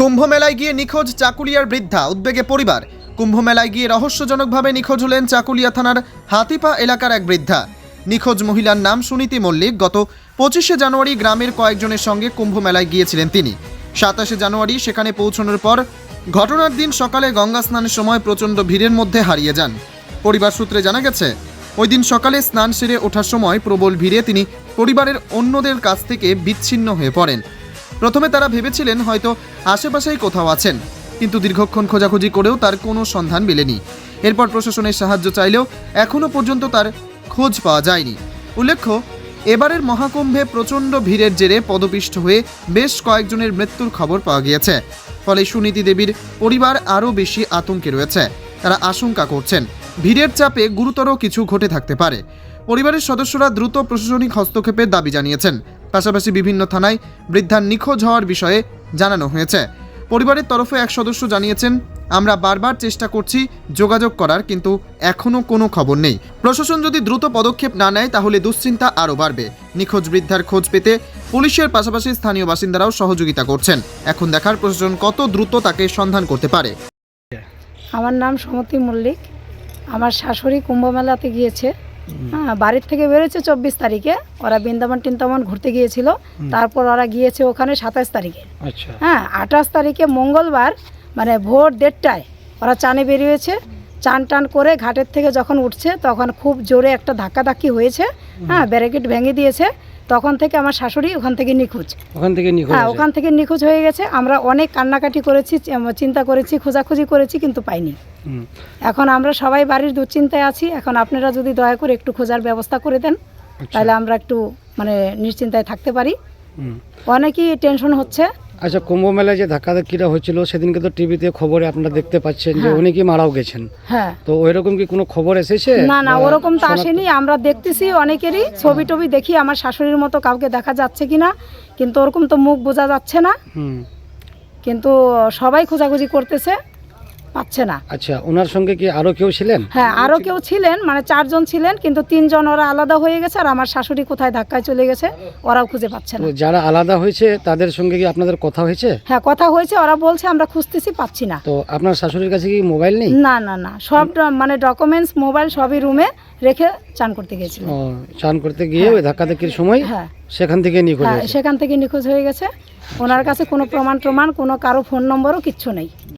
কুম্ভ মেলায় গিয়ে নিখোঁজ চাকুলিয়ার বৃদ্ধা, উদ্বেগে পরিবার। কুম্ভ মেলায় গিয়ে রহস্যজনকভাবে নিখোঁজ হলেন চাকুলিয়া থানার হাতিপা এলাকার এক বৃদ্ধা। নিখোঁজ মহিলার নাম সুনীতি মল্লিক। গত পঁচিশে জানুয়ারি গ্রামের কয়েকজনের সঙ্গে কুম্ভ মেলায় গিয়েছিলেন তিনি। সাতাশে জানুয়ারি সেখানে পৌঁছানোর পর ঘটনার দিন সকালে গঙ্গা স্নানের সময় প্রচণ্ড ভিড়ের মধ্যে হারিয়ে যান। পরিবার সূত্রে জানা গেছে ওই দিন সকালে স্নান সেরে ওঠার সময় প্রবল ভিড়ে তিনি পরিবারের অন্যদের কাছ থেকে বিচ্ছিন্ন হয়ে পড়েন। প্রথমে তারা ভেবেছিলেন হয়তো আশেপাশেই কোথাও আছেন, কিন্তু দীর্ঘক্ষণ খোঁজাখুঁজি করেও তার কোনো সন্ধান মেলেনি। এরপর প্রশাসনের সাহায্য চাইলেও এখনও পর্যন্ত তার খোঁজ পাওয়া যায়নি। উল্লেখ্য, এবারের মহাকুম্ভে প্রচণ্ড ভিড়ের জেরে পদপিষ্ট হয়ে বেশ কয়েকজনের মৃত্যুর খবর পাওয়া গিয়েছে। ফলে সুনীতি দেবীর পরিবার আরও বেশি আতঙ্কে রয়েছে। তারা আশঙ্কা করছেন, ভিড়ের চাপে গুরুতর কিছু ঘটে থাকতে পারে। পরিবারের সদস্যরা দ্রুত প্রশাসনিক হস্তক্ষেপের দাবি জানিয়েছেন। পাশাপাশি বিভিন্ন থানায় বৃদ্ধার নিখোঁজ হওয়ার বিষয়ে জানানো হয়েছে। পরিবারের তরফে এক সদস্য জানিয়েছেন, আমরা বারবার চেষ্টা করছি যোগাযোগ করার, কিন্তু এখনও কোনো খবর নেই। প্রশাসন যদি দ্রুত পদক্ষেপ না নেয়, তাহলে দুশ্চিন্তা আরও বাড়বে। নিখোঁজ বৃদ্ধার খোঁজ পেতে পুলিশের পাশাপাশি স্থানীয় বাসিন্দারাও সহযোগিতা করছেন। এখন দেখার প্রশাসন কত দ্রুত তাকে সন্ধান করতে পারে। আমার নাম সমতি মল্লিক। আমার শাশুড়ি কুম্ভ মেলাতে গিয়েছে। হ্যাঁ বাড়ির থেকে বেরোচ্ছে চব্বিশ তারিখে। ওরা বৃন্দাবন টিন্দাবন ঘুরতে গিয়েছিল। তারপর ওরা গিয়েছে ওখানে সাতাশ তারিখে। আচ্ছা। হ্যাঁ আঠাশ তারিখে মঙ্গলবার মানে ভোর দেড়টায় ওরা চানে বেরিয়েছে। চান টান করে ঘাটের থেকে যখন উঠছে তখন খুব জোরে একটা ধাক্কাধাক্কি হয়েছে। হ্যাঁ ব্যারিকেড ভেঙে দিয়েছে। তখন থেকে আমার শাশুড়ি ওখান থেকে নিখোঁজ। ওখান থেকে নিখোঁজ হ্যাঁ ওখান থেকে নিখোঁজ হয়ে গেছে। আমরা অনেক কান্নাকাটি করেছি চিন্তা করেছি খোঁজাখুঁজি করেছি কিন্তু পাইনি। এখন আমরা সবাই বাড়ির দুশ্চিন্তায় আছি। এখন আপনারা যদি দয়া করে একটু খোঁজার ব্যবস্থা করে দেন আচ্ছা। তাহলে আমরা একটু মানে নিশ্চিন্তায় থাকতে পারি। অনেকেই অনেকই টেনশন হচ্ছে। আচ্ছা কুম্ভ মেলায় যে ধাক্কাধাক্কিটা হয়েছিল সেদিনকে তো টিভিতে খবরে আপনারা দেখতে পাচ্ছেন যে হ্যাঁ। উনি কি মারাও গেছেন। হ্যাঁ। তো ওইরকম কি কোনো খবর এসেছে? না না ওরকম তো আসেনি। আমরা দেখতেছি অনেকেরই ছবি টবি দেখি আমার শাশুড়ির মতো কাউকে দেখা যাচ্ছে কিনা কিন্তু ওরকম তো মুখ বোঝা যাচ্ছে না। হুম। কিন্তু সবাই খোঁজাখুঁজি করতেছে। পাচ্ছে না। আচ্ছা ওনার সঙ্গে কি আরও কেউ ছিলেন? হ্যাঁ আরও কেউ ছিলেন মানে চারজন ছিলেন কিন্তু তিনজন ওরা আলাদা হয়ে গেছে আর আমার শাশুড়ি কোথায় ধাক্কায় চলে গেছে ওরাও খুঁজে পাচ্ছে তো না যারা আলাদা হয়েছে তাদের সঙ্গে কি আপনাদের কথা হয়েছে? হ্যাঁ কথা হয়েছে ওরা বলছে আমরা খুঁজতেছি পাচ্ছি না। তো আপনার শাশুড়ির কাছে কি মোবাইল নেই? না না না সব ড- মানে ডকুমেন্টস মোবাইল সবই রুমে রেখে চান করতে গেছিল ও, চান করতে গিয়ে ওই ধাক্কা ধাক্কাধাক্কির সময় হ্যাঁ। সেখান থেকে নিখোঁজ হ্যাঁ হয়েছে। সেখান থেকে নিখোঁজ হয়ে গেছে। ওনার কাছে কোনো প্রমাণ প্রমাণ কোনো কারও ফোন নম্বরও কিচ্ছু নেই।